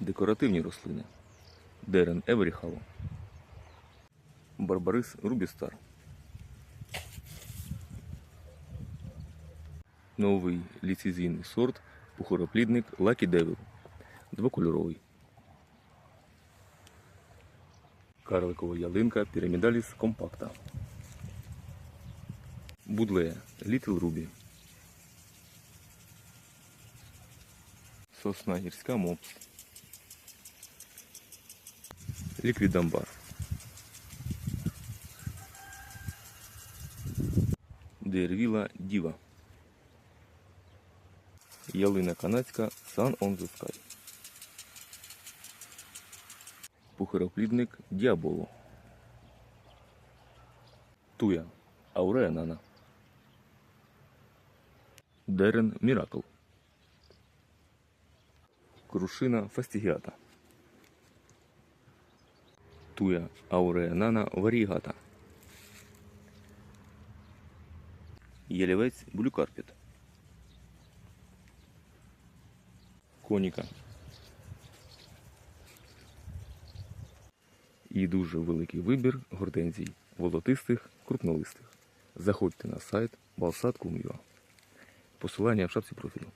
Декоративні рослини. Дерен Евріхало. Барбарис Рубістар. Новий ліцезійний сорт пухороплідник Lucky Devil. Двокольоровий. Карликова ялинка Пірамідаліс компакта. Будлея Літл Рубі. Сосна гірська мопс. Ліквідамбар. Дервіла Діва. Ялина канадська Sun on the Sky. Діаболо. Туя Аурея Нана. Дерен Міракл. Крушина Фастігіата. Туя Аурея Нана Варігата. Ялівець Блюкарпіт. Коніка. І дуже великий вибір гортензій волотистих, крупнолистих. Заходьте на сайт balsat.com.ua. Посилання в шапці профілю.